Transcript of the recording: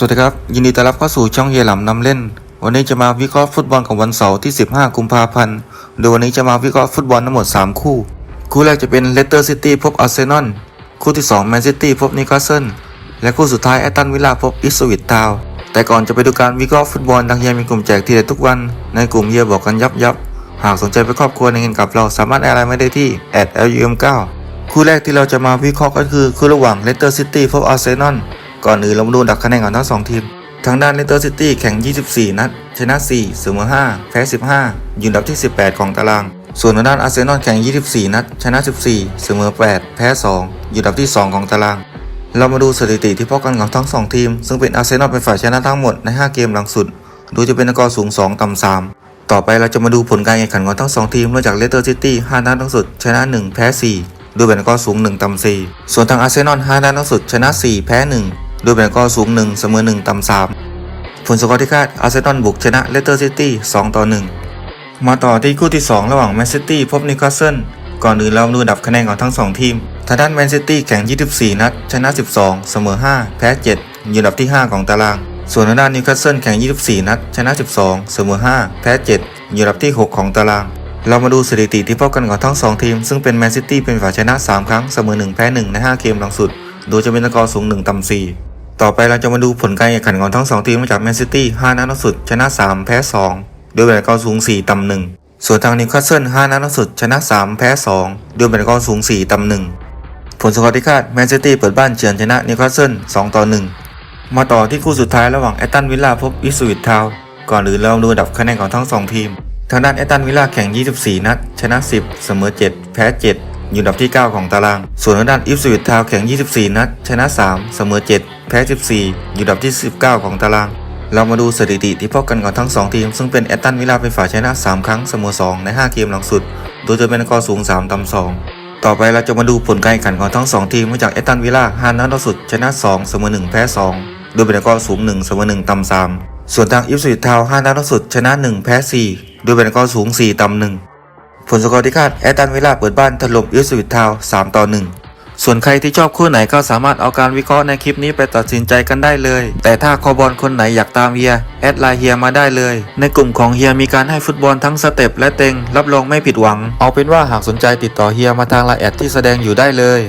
สวัสดีครับ ยินดีต้อนรับเข้าสู่ช่องเฮียหลำนำเล่น วันนี้จะมาวิเคราะห์ฟุตบอลของวันเสาร์ที่ 15 กุมภาพันธ์ โดยวันนี้จะมาวิเคราะห์ฟุตบอลทั้งหมด 3 คู่ คู่แรกจะเป็นเลสเตอร์ซิตี้พบอาร์เซนอลคู่ที่2แมนซิตี้พบนิวคาสเซิลและคู่สุดท้ายแอตตันวิลล่าพบอิสวิตทาวน์แต่ก่อนจะไปดูการวิเคราะห์ฟุตบอลทางเฮียมีกลุ่มแจกทีเด็ดทุกวันในกลุ่มเฮียบอกกันยับยับหากสนใจเป็นครอบครัวในเงินกับเราสามารถแอดไลน์มาได้ที่ @lum9 คู่แรกที่เราจะมาวิเคราะห์ก็คือคู่ระหว่างเลสเตอร์ซิตี้พบอาร์เซนอล ก่อนอื่นเรามาดูดับคะแนนของทั้งสองทีม ทางด้านเลสเตอร์ซิตี้แข่ง 24 นัด ชนะ 4 เสมอ 5 แพ้ 15 อยู่อันดับที่ 18 ของตาราง ส่วนทางด้านอาร์เซนอลแข่ง 24 นัด ชนะ 14 เสมอ 8 แพ้ 2 อยู่อันดับที่ 2 ของตาราง เรามาดูสถิติที่พบกันของทั้ง 2 ทีม ซึ่งเป็นอาร์เซนอลเป็นฝ่ายชนะทั้งหมดใน 5 เกมหลังสุด โดยจะเป็นสกอร์สูง 2 ต่ำ 3ต่อไปเราจะมาดูผลการแข่งขันของทั้ง 2 ทีมเริ่มจากเลสเตอร์ซิตี้5นัดลังสุด ชนะ 1 แพ้ 4 ด้วยเป็นกอสูง 1ต่ำ4ส่วนทางอาร์เซนอล5นัดลังสุด ชนะ 4 แพ้ 1 ด้วยเป็นสกอร์สูง 1 เสมอ 1 ต่ำ3ผลสกอร์ที่คาดอาร์เซนอลบุกชนะเลสเตอร์ซิตี้2ต่อ 1 มาต่อที่คู่ที่ 2 ระหว่างแมนซิตี้พบนิวคาสเซิลก่อนอื่นเรามาดูดับคะแนนของทั้ง 2 ทีม ทางด้านแมนซิตี้แข่ง 24 นัด ชนะ 12 เสมอ 5 แพ้ 7 อยู่อันดับที่ 5 ของตาราง ส่วนทางด้านนิวคาสเซิลแข่ง 24 นัด ชนะ 12 เสมอ 5 แพ้ 7 อยู่อันดับที่ 6 ของตาราง เรามาดูสถิติที่พบกันของทั้ง 2 ทีม ซึ่งเป็นแมนซิตี้เป็นฝ่ายชนะ 3 ครั้ง เสมอ 1 แพ้ 1 ใน 5 เกมหลังสุด โดยจะเป็นสกอร์สูง 1 ต่ำ4 ต่อไปเราจะมาดูผลการแข่งขันของทั้ง 2 ทีมมาจากแมนซิตี้5นัดล่าสุด ชนะ 3 แพ้2โดยเป็นกอร์สูง 4 ต่ำ1ส่วนทางนิวคาสเซิล5นัดล่าสุด ชนะ 3 แพ้2โดยเป็นกอร์สูง 4 ต่ำ1ผลสกอร์ที่คาดแมนซิตี้เปิดบ้านเฉือนชนะนิวคาสเซิล2ต่อ1มาต่อที่คู่สุดท้ายระหว่างแอตตันวิลล่าพบอิสวิตทาวก่อนอื่นเราดูดับคะแนนของทั้ง 2 ทีม ทางด้านแอตตันวิลล่าแข่ง 24 นัด ชนะ 10 เสมอ 7 แพ้ 7 อยู่อันดับที่ 9 ของตาราง ส่วนทางด้านอิฟสวิตทาวแข่ง 24 นัด ชนะ 3 เสมอ 7 แพ้ 14 อยู่อันดับที่ 19 ของตาราง เรามาดูสถิติที่พบกันของทั้ง 2 ทีม ซึ่งเป็นแอตตันวิล่าเป็นฝ่ายชนะ 3 ครั้งเสมอ 2 ใน 5 เกมหลังสุด โดยจะเป็นกอสูง 3 ต่ำ 2ต่อไปเราจะมาดูผลการแข่งขันของทั้ง 2 ทีมมาจากแอตตันวิลล่า5นัดล่าสุดชนะ 2 เสมอ 1 แพ้ 2 โดยเป็นสกอร์สูง 1 เสมอ 1 ต่ำ 3 ส่วนทางอิฟสวิตทาวน์5นัดล่าสุดชนะ 1 แพ้ 4 โดยเป็นสกอร์สูง 4 ต่ำ1 ผลสกอร์ที่คาดแอตันวิลล่าเปิดบ้านถล่มอิสวิตทาว3ต่อ1ส่วนใครที่ชอบคู่ไหนก็สามารถเอาการวิเคราะห์ในคลิปนี้ไปตัดสินใจกันได้เลย แต่ถ้าคอบอลคนไหนอยากตามเฮีย แอดไลน์เฮียมาได้เลย ในกลุ่มของเฮียมีการให้ฟุตบอลทั้งสเต็ปและเต็ง รับรองไม่ผิดหวัง เอาเป็นว่าหากสนใจติดต่อเฮียมาทางไลน์แอดที่แสดงอยู่ได้เลย